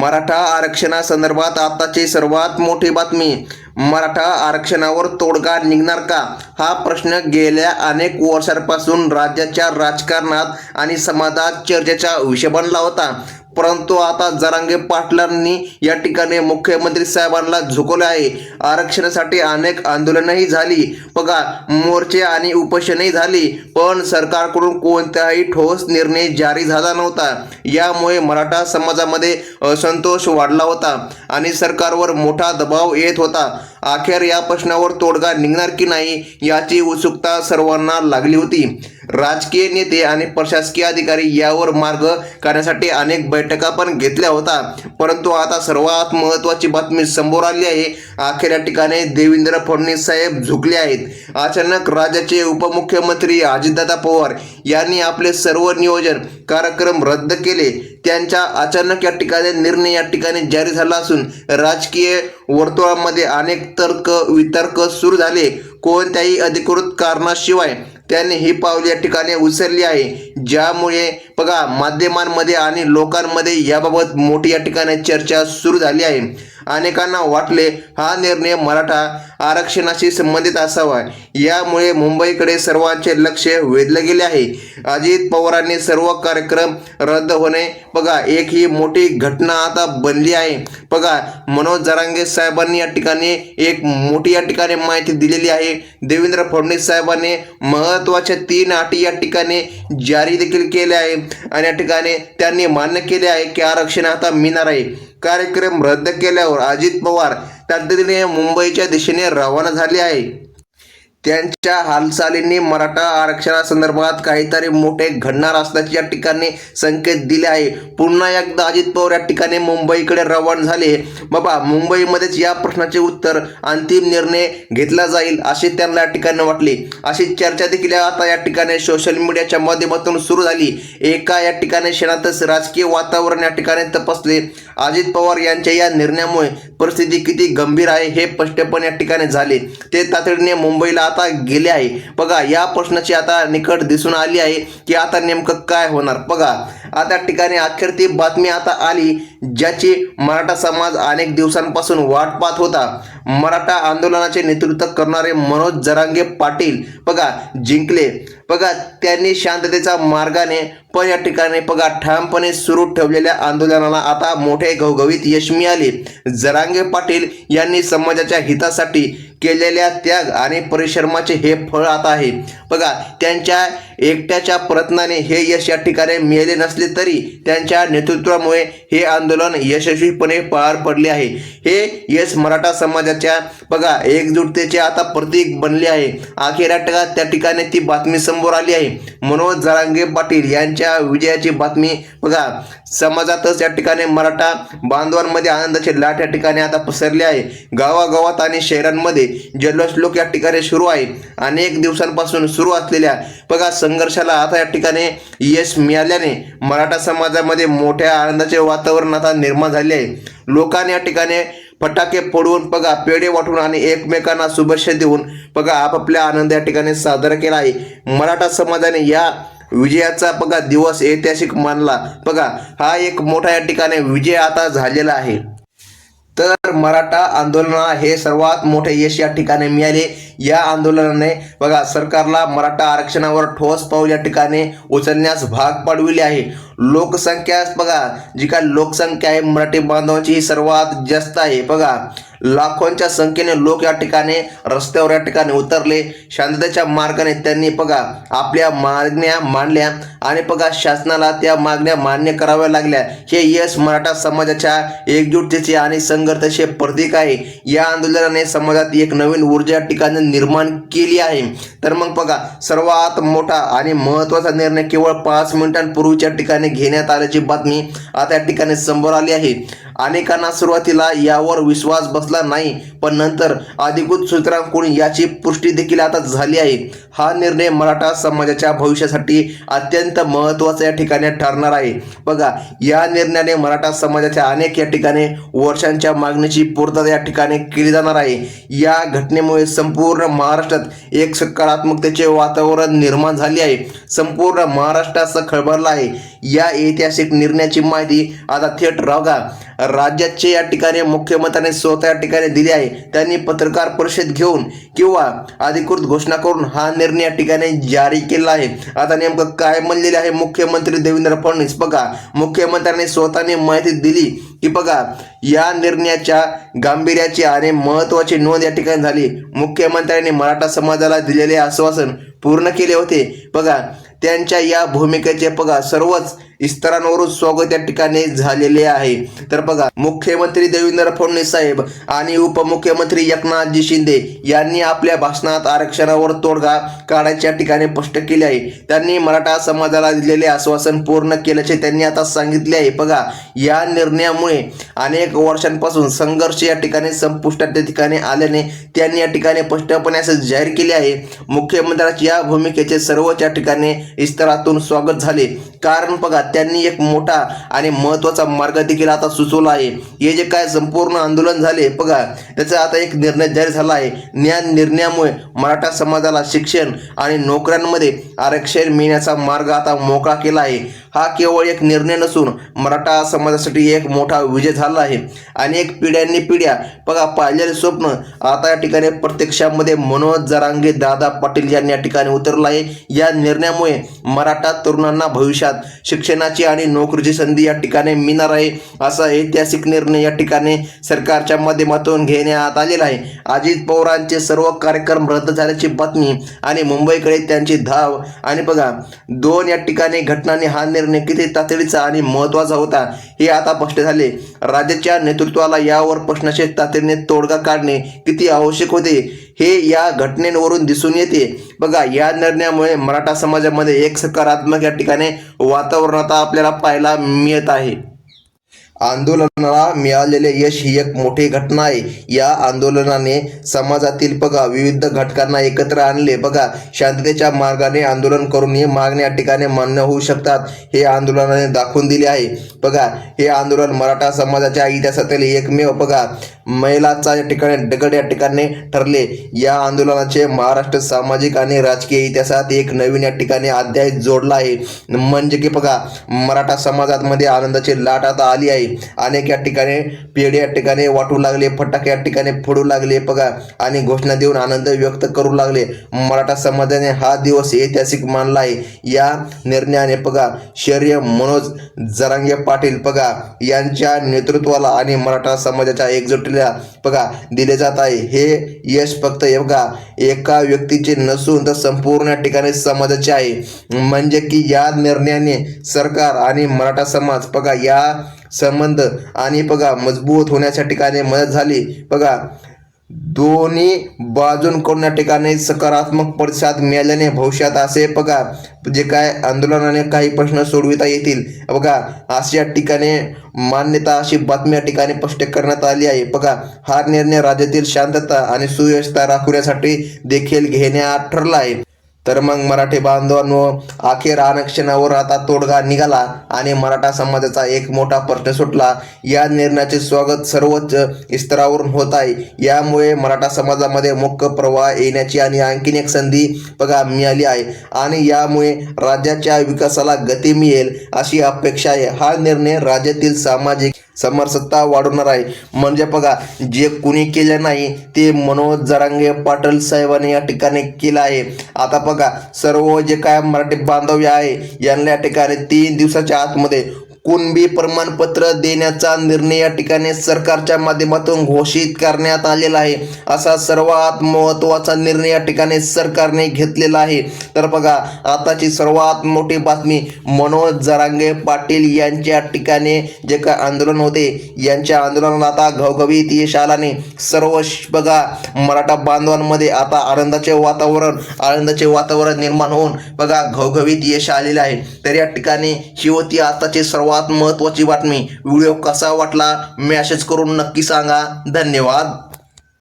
मराठा आरक्षणासंदर्भात आताची सर्वात मोठी बातमी मराठा आरक्षणावर तोडगा निघणार का? हा प्रश्न गेल्या अनेक वर्षांपासून राज्याच्या राजकारणात आणि समाजात चर्चेचा विषय बनला होता. परंतु आता जरांगे पाटलांनी या ठिकाणी मुख्यमंत्री साहेबांना झुकवले आहे. आरक्षणासाठी अनेक आंदोलनही झाली. बघा मोर्चे आणि उपोषणही झाली. पण सरकारकडून कोणताही ठोस निर्णय जारी झाला नव्हता. यामुळे मराठा समाजामध्ये असंतोष वाढला होता आणि सरकारवर मोठा दबाव येत होता. अखेर या प्रश्नावर तोडगा निघणार की नाही याची उत्सुकता सर्वांना लागली होती. राजकीय नेते आणि प्रशासकीय अधिकारी यावर मार्ग काढण्यासाठी अनेक बैठका पण घेतल्या होता. परंतु आता सर्वात महत्वाची बातमी समोर आली आहे. अखेर या ठिकाणी देवेंद्र फडणवीस साहेब झुकले आहेत. अचानक राज्याचे उपमुख्यमंत्री अजितदादा पवार यांनी आपले सर्व नियोजन कार्यक्रम रद्द केले. त्यांच्या अचानक या ठिकाणी निर्णय या ठिकाणी जारी झाला असून राजकीय वर्तुळामध्ये अनेक तर्क वितर्क सुरू झाले. कोणत्याही अधिकृत कारणाशिवाय त्यांनी ही पावले या ठिकाणी उचलली आहे. ज्यामुळे बघा माध्यमांमध्ये आणि लोकांमध्ये याबाबत मोठी या ठिकाणी चर्चा सुरू झाली आहे. अनेकांना वाटले हा निर्णय मराठा आरक्षणाशी संबंधित असावा. यामुळे मुंबईकडे सर्वांचे लक्ष वेधले गेले आहे. अजित पवारांनी सर्व कार्यक्रम रद्द होणे बघा एक ही मोठी घटना आता बनली आहे. बघा मनोज जरांगे साहेबांनी या ठिकाणी एक मोठी या ठिकाणी माहिती दिलेली आहे. देवेंद्र फडणवीस साहेबांनी महत्त्वाच्या तीन अटी या ठिकाणी जारी देखील केल्या आहे. आणि या ठिकाणी त्यांनी मान्य केले आहे की आरक्षण आता मिळणार आहे. कार्यक्रम रद्द केल्यावर अजित पवार तातडीने मुंबईच्या दिशेने रवाना झाले आहे त्यांच्या हालचालींनी मराठा आरक्षणासंदर्भात काहीतरी मोठे घडणार असल्याचे या ठिकाणी संकेत दिले आहे. पुन्हा एकदा अजित पवार या ठिकाणी मुंबईकडे रवाना झाले. बाबा मुंबईमध्येच या प्रश्नाचे उत्तर अंतिम निर्णय घेतला जाईल असे त्यांना या ठिकाणी वाटले. अशी चर्चा देखील आता या ठिकाणी सोशल मीडियाच्या माध्यमातून सुरू झाली. एका या ठिकाणी क्षणातच राजकीय वातावरण या ठिकाणी तपासले. अजित पवार यांच्या या निर्णयामुळे परिस्थिती किती गंभीर आहे हे स्पष्टपणे या ठिकाणी झाले. ते तातडीने मुंबईला आता गेले आहे. बघा या प्रश्नाची आता निकट दिसून आली आहे की आता नेमकं काय होणार? बघा आता ठिकाणी अखेर ती बातमी आता आली ज्याची मराठा समाज अनेक दिवसांपासून वाट पाहत होता. मराठा आंदोलनाचे नेतृत्व करणारे मनोज जरांगे पाटील बघा जिंकले. बघा त्यांनी शांततेचा मार्गाने पण या ठिकाणी बघा ठामपणे सुरू ठेवलेल्या आंदोलनाला आता मोठे घवघवीत यश मिळाले. जरांगे पाटील यांनी समाजाच्या हितासाठी केलेल्या त्याग आणि परिश्रमाचे हे फळ आता आहे. बघा त्यांच्या एकट्याच्या प्रयत्नाने हे यश या ठिकाणी मिळाले नसले तरी त्यांच्या नेतृत्वामुळे हे आंदोलन यशस्वीपणे पार पडले आहे. हे यश मराठा समाजाच्या बघा एकजुटतेचे आता प्रतीक बनले आहे. अखेर या त्या ठिकाणी ती बातमी समोर आली आहे. मनोज जरांगे पाटील यांच्या विजयाची बातमी बघा समाजातच या ठिकाणी मराठा बांधवांमध्ये आनंदाची लाट या ठिकाणी आता पसरली आहे. गावागावात आणि शहरांमध्ये जल्लोष लोक या ठिकाणी सुरू आहे. अनेक दिवसांपासून सुरू असलेल्या बघा संघर्षाला आता या ठिकाणी यश मिळाल्याने मराठा समाजामध्ये मोठ्या आनंदाचे वातावरण आता निर्माण झाले आहे. लोकांनी या ठिकाणी फटाके फोडून बघा पेढे वाटून आणि एकमेकांना शुभेच्छा देऊन बघा आपापल्या आनंद या ठिकाणी साजरा केला आहे. मराठा समाजाने या विजयाचा बघा दिवस ऐतिहासिक मानला. बघा हा एक मोठा या ठिकाणी विजय आता झालेला आहे. तर मराठा आंदोलन हे सर्वात मोठे यश या ठिकाणी मिळाले. या आंदोलनाने बघा सरकारला मराठा आरक्षणावर ठोस पाऊल या ठिकाणी उचलण्यास भाग पाडविले आहे. लोकसंख्या बघा जी काय लोकसंख्या आहे मराठी बांधवांची ही सर्वात जास्त आहे. बघा लाखोंच्या संख्येने लोक या ठिकाणी रस्त्यावर या ठिकाणी उतरले. शांततेच्या मार्गाने त्यांनी बघा आपल्या मागण्या मांडल्या. आणि बघा शासनाला त्या मागण्या मान्य कराव्या लागल्या. हे यश मराठा समाजाच्या एकजुटतेचे आणि संघर्षाचे प्रतीक आहे. या आंदोलनाने समाजात एक नवीन ऊर्जा या ठिकाणी निर्माण केली आहे. तर मग बघा सर्वात मोठा आणि महत्त्वाचा निर्णय केवळ पाच मिनिटांपूर्वीच्या ठिकाणी घेण्यात आल्याची बातमी आता या ठिकाणी समोर आली आहे. अनेकांना सुरुवातीला यावर विश्वास बसला नाही पण नंतर अधिकृत सूत्रांकडून याची पुष्टी देखील आता झाली आहे. हा निर्णय मराठा समाजाच्या भविष्यासाठी अत्यंत महत्त्वाचा या ठिकाणी ठरणार आहे. बघा या निर्णयाने मराठा समाजाच्या अनेक या ठिकाणी वर्षांच्या मागणीची पूर्तता या ठिकाणी केली जाणार आहे. या घटनेमुळे संपूर्ण महाराष्ट्रात एक सकारात्मकतेचे वातावरण निर्माण झाले आहे. संपूर्ण महाराष्ट्राचा खळबळला आहे. या ऐतिहासिक निर्णयाची माहिती आता थेट रावगा राज्याचे या ठिकाणी मुख्यमंत्र्यांनी स्वतः या ठिकाणी दिले आहे. त्यांनी पत्रकार परिषद घेऊन किंवा अधिकृत घोषणा करून हा निर्णय या ठिकाणी जारी केला आहे. आता नेमकं काय म्हणलेले आहे मुख्यमंत्री देवेंद्र फडणवीस? बघा मुख्यमंत्र्यांनी स्वतःने माहिती दिली की बघा या निर्णयाच्या गांभीर्याची आणि महत्वाची नोंद या ठिकाणी झाली. मुख्यमंत्र्यांनी मराठा समाजाला दिलेले आश्वासन पूर्ण केले होते. बघा त्यांच्या या भूमिकेचे बघा सर्वच इस्तरांवरून स्वागत या ठिकाणी झालेले आहे. तर बघा मुख्यमंत्री देवेंद्र फडणवीस साहेब आणि उपमुख्यमंत्री एकनाथजी शिंदे यांनी आपल्या भाषणात आरक्षणावर तोडगा काढायच्या ठिकाणी स्पष्ट केले आहे. त्यांनी मराठा समाजाला दिलेले आश्वासन पूर्ण केल्याचे त्यांनी आता सांगितले आहे. बघा या निर्णयामुळे अनेक वर्षांपासून संघर्ष या ठिकाणी संपुष्टात त्या ठिकाणी आल्याने त्यांनी या ठिकाणी स्पष्टपणे असं जाहीर केले आहे. मुख्यमंत्र्याच्या या भूमिकेचे सर्वच या ठिकाणी इस्तरातून स्वागत झाले. कारण बघा त्यांनी एक मोठा आणि महत्त्वाचा मार्ग देखील आता सुचवला आहे. हे जे काय संपूर्ण आंदोलन झाले बघा त्याचा आता एक निर्णय जाहीर झाला आहे. या निर्णयामुळे मराठा समाजाला शिक्षण आणि नोकऱ्यांमध्ये आरक्षण मिळण्याचा मार्ग आता मोकळा केला आहे. हा केवळ एक निर्णय नसून मराठा समाजासाठी एक मोठा विजय झाला आहे. अनेक पिढ्यांनी पिढ्या बघा पाहिलेले स्वप्न आता या ठिकाणी प्रत्यक्षामध्ये मनोज जरांगे दादा पाटील यांनी या ठिकाणी उतरला आहे. या निर्णयामुळे मराठा तरुणांना भविष्यात शिक्षणाची आणि नोकरीची संधी या ठिकाणी मिळणार आहे. असा ऐतिहासिक निर्णय या ठिकाणी सरकारच्या माध्यमातून घेण्यात आलेला आहे. अजित पवारांचे सर्व कार्यक्रम रद्द झाल्याची बातमी आणि मुंबईकडे त्यांची धाव. आणि बघा दोन या ठिकाणी घटनांनी हा निर्णय निर्णय किती तातडीचा आणि महत्त्वाचा होता हे आता स्पष्ट झाले. राज्याच्या नेतृत्वाला यावर प्रश्नाचे तातडीने तोडगा काढणे किती आवश्यक होते हे या घटनेवरून दिसून येते. बघा या निर्णयामुळे मराठा समाजामध्ये एक सकारात्मक या ठिकाणी वातावरण आता आपल्याला पाहायला मिळत आहे. आंदोलनाला मिळालेले यश ही एक मोठी घटना आहे. या आंदोलनाने समाजातील बघा विविध घटकांना एकत्र आणले. बघा शांततेच्या मार्गाने आंदोलन करून हे मागणी या ठिकाणी मान्य होऊ शकतात हे आंदोलनाने दाखवून दिले आहे. बघा हे आंदोलन मराठा समाजाच्या इतिहासातील एकमेव बघा महिलाचा या ठिकाणी दगड या ठिकाणी ठरले. या आंदोलनाचे महाराष्ट्र सामाजिक आणि राजकीय इतिहासात एक नवीन या ठिकाणी अध्याय जोडला आहे. म्हणजे की बघा मराठा समाजामध्ये आनंदाची लाट आता आली आहे. अनेक या ठिकाणी पेढे या ठिकाणी वाटू लागले फटाके या ठिकाणी फोडू लागले. बघा आणि घोषणा देऊन आनंद व्यक्त करू लागले. मराठा समाजाने हा दिवस ऐतिहासिक मानला आहे. या निर्णयाने बघा शर्य मनोज जरांगे पाटील बघा यांच्या नेतृत्वाला आणि मराठा समाजाच्या एकजुटीला बघा दिले जात आहे. हे यश फक्त बघा एका व्यक्तीचे नसून तर संपूर्ण या ठिकाणी समाजाचे आहे. म्हणजे की या निर्णयाने सरकार आणि मराठा समाज बघा या संबंध. आणि बघा मजबूत होण्याच्या ठिकाणी मदत झाली. बघा दोन्ही बाजूंकडून या ठिकाणी सकारात्मक प्रतिसाद मिळाल्याने भविष्यात असे बघा जे काय आंदोलनाने काही प्रश्न सोडविता येतील. बघा अशा या ठिकाणी मान्यता अशी बातमी या ठिकाणी स्पष्ट करण्यात आली आहे. बघा हा निर्णय राज्यातील शांतता आणि सुव्यवस्था राखण्यासाठी देखील घेण्यात ठरला आहे. तर मग मराठी बांधवांनो अखेर आरक्षणावर आता तोडगा निघाला आणि मराठा समाजाचा एक मोठा प्रश्न सुटला. या निर्णयाचे स्वागत सर्वोच्च स्तरावरून होत आहे. यामुळे मराठा समाजामध्ये मुख्य प्रवाह येण्याची आणि आणखीन एक संधी बघा मिळाली आहे. आणि यामुळे राज्याच्या विकासाला गती मिळेल अशी अपेक्षा आहे. हा निर्णय राज्यातील सामाजिक समरसत्ता वाढवणार आहे. म्हणजे बघा जे कुणी केलं नाही ते मनोज जरांगे पाटील साहेबांनी या ठिकाणी केलं आहे. आता बघा सर्व जे काय मराठी बांधव आहे यांना या ठिकाणी तीन दिवसाच्या आतमध्ये कुणबी प्रमाणपत्र देण्याचा निर्णय या ठिकाणी सरकारच्या माध्यमातून घोषित करण्यात आलेला आहे. असा सर्वात महत्त्वाचा निर्णय या ठिकाणी सरकारने घेतलेला आहे. तर बघा आताची सर्वात मोठी बातमी मनोज जरांगे पाटील यांच्या ठिकाणी जे काय आंदोलन होते यांच्या आंदोलनाला आता घवघवीत यश आल्याने सर्व बघा मराठा बांधवांमध्ये आता आनंदाचे वातावरण आनंदाचे वातावरण निर्माण होऊन बघा घवघवीत यश आलेले आहे. तर या ठिकाणी ही होती आताची सर्वात महत्त्वाची बातमी. व्हिडिओ कसा वाटला? मेसेज करून नक्की सांगा. धन्यवाद.